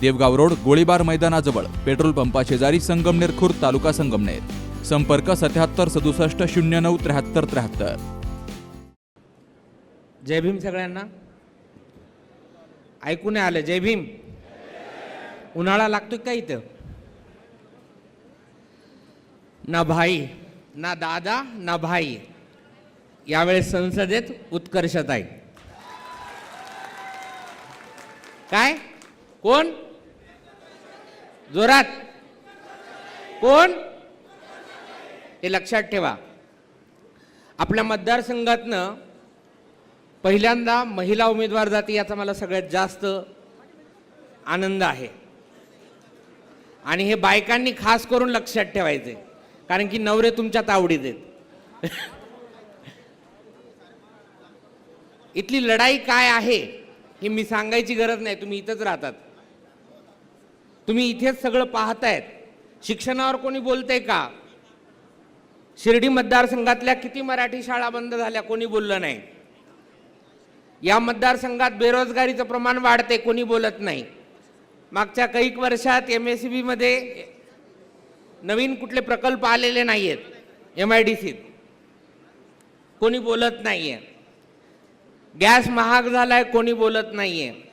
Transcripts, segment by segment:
Devgaon road गोळीबार मैदानाजवळ petrol पंपा शेजारी संगमनेर खुर्द तालुका संगमनेर. संपर्क सत्याहत्तर सदुसष्ट शून्य नऊ त्र्याहत्तर त्र्याहत्तर. जय भीम सगळ्यांना. ऐकू नाही आलं. जय भीम. उन्हाळा लागतोय का इथं? ना भाई ना दादा ना भाई. यावेळेस संसदेत उत्कर्षत आहे काय? कोण? जोरात. कोण? हे लक्षात ठेवा. आपल्या मतदारसंघातनं पहिल्यांदा महिला उमेदवार जाती याचा मला सगळ्यात जास्त आनंद आहे. आणि हे बायकांनी खास करून लक्षात ठेवायचे कारण की नवरे तुमच्यात आवडीत आहेत. इथली लढाई काय आहे हे मी सांगायची गरज नाही. तुम्ही इथंच राहतात. तुम्ही इथेच सगळं पाहतायत. शिक्षणावर कोणी बोलतंय का? शिर्डी मतदारसंघातल्या किती मराठी शाळा बंद झाल्या कोणी बोललं नाही? या मतदारसंघात बेरोजगारीचं प्रमाण वाढते कोणी बोलत नाही. मागच्या काही वर्षात एम एस सी बीमध्ये नवीन कुठले प्रकल्प आलेले नाही आहेत एम आय डी सीत. कोणी बोलत नाही आहे गॅस महाग झाला आहे कोणी बोलत नाही आहे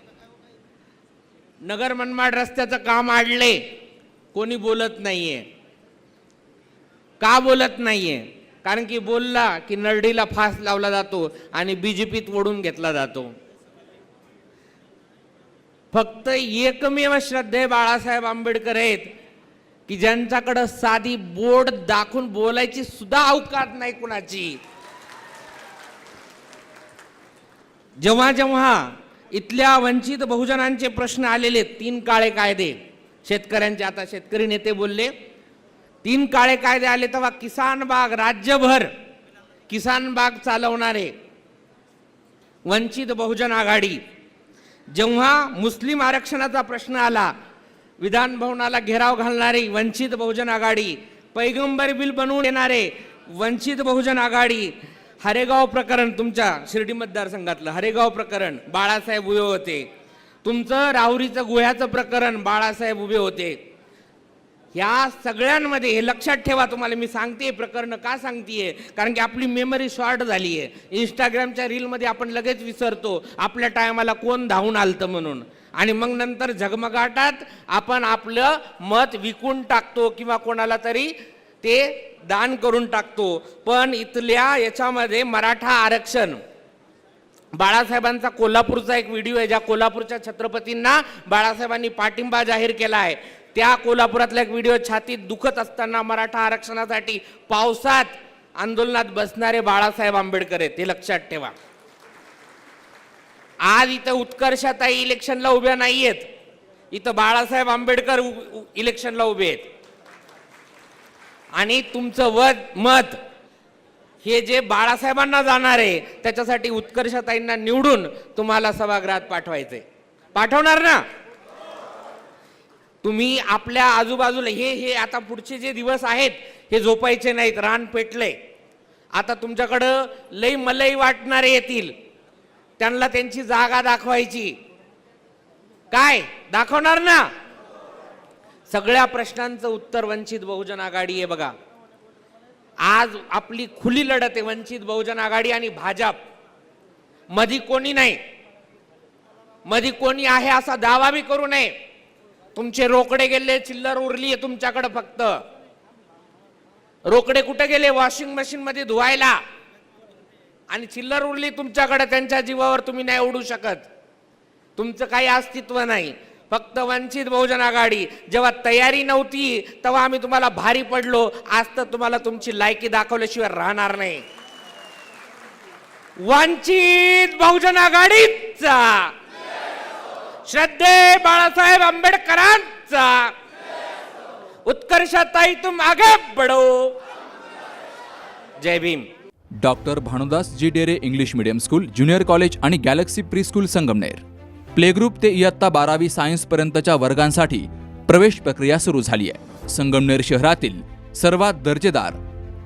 नगर मनमाड रस्त्याचं काम आडले कोणी बोलत नाहीये. का बोलत नाहीये? कारण की बोलला की नरडीला फास लावला जातो आणि बीजेपीत ओढून घेतला जातो. फक्त एकमेव श्रद्धे बाळासाहेब आंबेडकर आहेत की ज्यांच्याकडं साधी बोर्ड दाखवून बोलायची सुद्धा अवकात नाही कुणाची. जेव्हा जेव्हा इथल्या वंचित बहुजनांचे प्रश्न आलेले तीन काळे कायदे. शेतकऱ्यांचे आता शेतकरी नेते बोलले. तीन काळे कायदे आले तेव्हा किसान बाग राज्यभर किसान बाग चालवणारे वंचित बहुजन आघाडी जेव्हा मुस्लिम आरक्षणाचा प्रश्न आला विधान भवनाला घेराव घालणारी वंचित बहुजन आघाडी पैगंबर बिल बनवून येणारे वंचित बहुजन आघाडी हरेगाव प्रकरण तुमच्या शिर्डी मतदारसंघातलं. हरेगाव प्रकरण बाळासाहेब उभे होते. तुमचं राहुरीचं गुह्याचं प्रकरण बाळासाहेब उभे होते. ह्या सगळ्यांमध्ये हे लक्षात ठेवा तुम्हाला मी सांगते प्रकरण का सांगतेय? कारण की आपली मेमरी शॉर्ट झाली आहे इंस्टाग्रामच्या रीलमध्ये आपण लगेच विसरतो आपल्या टायमाला कोण धावून आलतं म्हणून. आणि मग नंतर झगमगाटात आपण आपलं मत विकून टाकतो किंवा कोणाला तरी ते दान करून टाकतो. पण इथल्या याच्यामध्ये मराठा आरक्षण. बाळासाहेबांचा कोल्हापूरचा एक व्हिडिओ आहे ज्या कोल्हापूरच्या छत्रपतींना बाळासाहेबांनी पाठिंबा जाहीर केला आहे. त्या कोल्हापुरातला एक व्हिडिओ छातीत दुखत असताना मराठा आरक्षणासाठी पावसात आंदोलनात बसणारे बाळासाहेब आंबेडकर आहेत. ते लक्षात ठेवा. आज इथं उत्कर्षाताई इलेक्शनला उभ्या नाहीयेत. इथं बाळासाहेब आंबेडकर उ- इलेक्शनला उभे आहेत. आणि तुमचं वद मत हे जे बाळासाहेबांना जाणार आहे त्याच्यासाठी उत्कर्षताईंना निवडून तुम्हाला सभागृहात पाठवायचंय. पाठवणार ना? तुम्ही आपल्या आजूबाजूला हे हे आता पुढचे जे दिवस आहेत हे झोपायचे नाहीत रान पेटले. आता तुमच्याकडं लई मलई वाटणारे येतील. त्यांना त्यांची जागा दाखवायची. काय? दाखवणार ना? सगळ्या प्रश्नांचं उत्तर वंचित बहुजन आघाडी आहे बघा. आज आपली खुली लढत आहे वंचित बहुजन आघाडी आणि भाजप. मधी कोणी नाही. मधी कोणी आहे असा दावा बी करू नये. तुमचे रोकडे गेले चिल्लर उरली आहे तुमच्याकडे फक्त. रोकडे कुठे गेले? वॉशिंग मशीन मध्ये धुवायला. आणि चिल्लर उरली तुमच्याकडे त्यांच्या जीवावर तुम्ही नाही उडू शकत. तुमचं काही अस्तित्व नाही. फक्त वंचित बहुजन आघाडी. जेव्हा तयारी नव्हती तेव्हा आम्ही तुम्हाला भारी पडलो. आज तर तुम्हाला तुमची लायकी दाखवल्याशिवाय राहणार नाही. वंचित बहुजन आघाडीचा. श्रद्धे बाळासाहेब आंबेडकरांचा. उत्कर्षाताई तुम आगे बढ़ो. जय Bhim. Doctor Bhanudas ji Dere English medium school junior college आणि galaxy pre school Sangamner. Playgroup ते इयत्ता बारावी सायन्सपर्यंतच्या वर्गांसाठी प्रवेश प्रक्रिया सुरू झाली आहे. संगमनेर शहरातील सर्वात दर्जेदार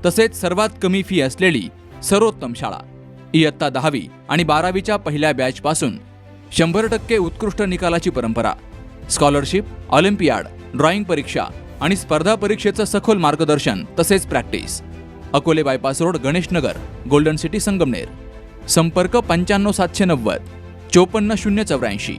तसेच सर्वात कमी फी असलेली सर्वोत्तम शाळा. इयत्ता दहावी आणि बारावीच्या पहिल्या बॅचपासून शंभर टक्के उत्कृष्ट निकालाची परंपरा स्कॉलरशिप ऑलिम्पियाड ड्रॉइंग परीक्षा आणि स्पर्धा परीक्षेचं सखोल मार्गदर्शन तसेच practice. Akole bypass road Ganeshnagar golden city Sangamner. संपर्क पंच्याण्णव सातशे नव्वद. चोपन्न शून्य चौऱ्याऐंशी.